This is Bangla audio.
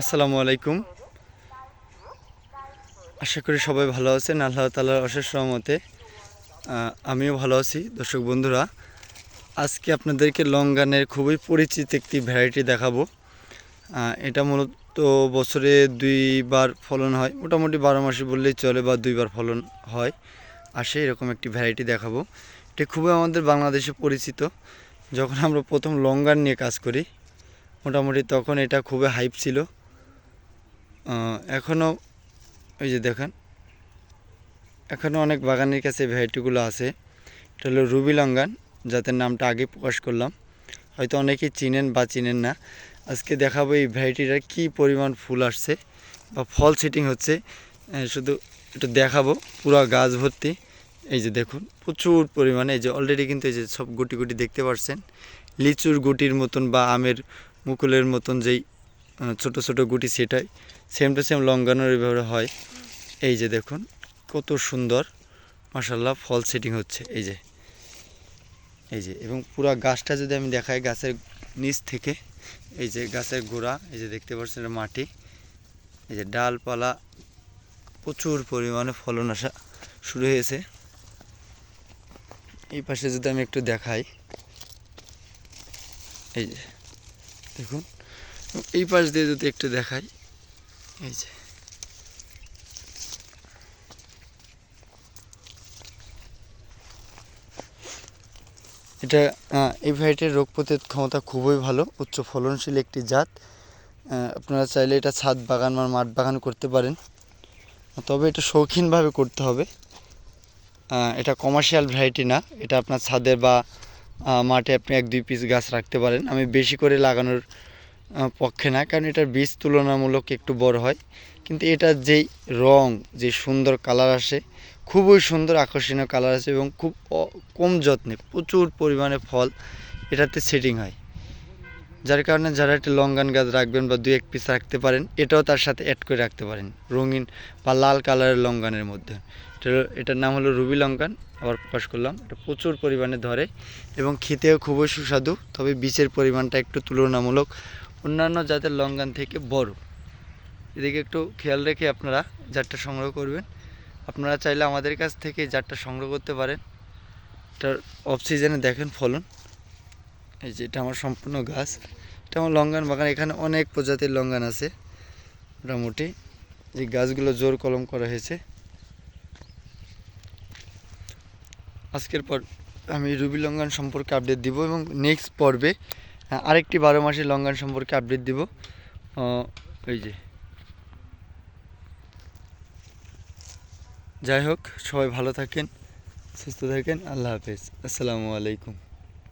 আসসালামু আলাইকুম। আশা করি সবাই ভালো আছেন আল্লাহ তালার অশেষ রহমতে। আহ, আমিও ভালো আছি দর্শক বন্ধুরা। আজকে আপনাদেরকে লং গানের খুবই পরিচিত একটি ভ্যারাইটি দেখাবো। এটা মূলত বছরে দুইবার ফলন হয় মোটামুটি বারো মাসে বললেই চলে বা দুইবার ফলন হয়। আসে এরকম একটি ভ্যারাইটি দেখাবো। এটা খুবই আমাদের বাংলাদেশে পরিচিত। যখন আমরা প্রথম লং গান নিয়ে কাজ করি মোটামুটি তখন এটা খুবই হাইপ ছিল। এখনও ওই যে দেখেন এখনও অনেক বাগানের কাছে ভ্যারাইটিগুলো আছে। এটা হলো রুবি লঙ্গান যাদের নামটা আগে প্রকাশ করলাম। হয়তো অনেকেই চিনেন বা চিনেন না। আজকে দেখাবো এই ভ্যারাইটিটার কী পরিমাণ ফুল আসছে বা ফল সেটিং হচ্ছে। শুধু একটু দেখাবো, পুরো গাছ ভর্তি। এই যে দেখুন, প্রচুর পরিমাণে। এই যে অলরেডি কিন্তু এই যে সব গুটি গুটি দেখতে পাচ্ছেন লিচুর গুটির মতন বা আমের মুকুলের মতন যেই ছোট ছোট গুটি সেটাই সেম টু সেম লঙ্গানোর এভাবে হয়। এই যে দেখুন, কত সুন্দর মাসাল্লাহ ফল সেটিং হচ্ছে। এই যে এই যে, এবং পুরো গাছটা যদি আমি দেখাই গাছের নিচ থেকে, এই যে গাছের গোড়া, এই যে দেখতে পাচ্ছেন মাটি। এই যে ডালপালা, প্রচুর পরিমাণে ফলন আসা শুরু হয়েছে। এই পাশে যদি আমি একটু দেখাই, এই যে, দেখুন এই পাশ দিয়ে যদি একটু দেখাই, এই যে। এটা এই ভ্যারাইটির রোগ প্রতিরোধ ক্ষমতা খুবই ভালো, উচ্চ ফলনশীল একটি জাত। আপনারা চাইলে এটা ছাদ বাগান বা মাঠ বাগান করতে পারেন। তবে এটা শৌখিনভাবে করতে হবে। এটা কমার্শিয়াল ভ্যারাইটি না, এটা আপনার ছাদে বা মাঠে আপনি এক দুই পিস গাছ রাখতে পারেন। আমি বেশি করে লাগানোর পক্ষে না, কারণ এটার বীজ তুলনামূলক একটু বড় হয়। কিন্তু এটার যেই রং, যে সুন্দর কালার আসে, খুবই সুন্দর আকর্ষণীয় কালার আছে এবং খুব কম যত্নে, প্রচুর পরিমাণে ফল এটাতে সেটিং হয়। যার কারণে যারা একটা লঙ্গান গাছ রাখবেন বা দুই এক পিস রাখতে পারেন, এটাও তার সাথে অ্যাড করে রাখতে পারেন, রঙিন বা লাল কালারের লঙ্গানের মধ্যে। এটার নাম হলো রুবি লঙ্কান আবার প্রকাশ করলাম। এটা প্রচুর পরিমাণে ধরে এবং খেতেও খুবই সুস্বাদু, তবে বীজের পরিমাণটা একটু তুলনামূলক অন্যান্য জাতের লঙ্গান থেকে বড়। এদিকে একটু খেয়াল রেখে আপনারা জারটা সংগ্রহ করবেন। আপনারা চাইলে আমাদের কাছ থেকে জারটা সংগ্রহ করতে পারেন। এটার অফ সিজনে দেখেন ফলন। এই যে এটা আমার সম্পূর্ণ গাছ। এটা আমার লঙ্গান বাগান। এখানে অনেক প্রজাতির লঙ্গান আছে। মোটামুটি এই গাছগুলো জোর কলম করা হয়েছে। আজকের পর আমি রুবি লঙ্গান সম্পর্কে আপডেট দিব এবং নেক্সট পর্বে আরেকটি বারো মাসের লঙ্গান সম্পর্কে আপডেট দিব। এই যে। যাই হোক, সবাই ভালো থাকেন, সুস্থ থাকেন, আল্লাহ হাফেজ। আসসালামু আলাইকুম।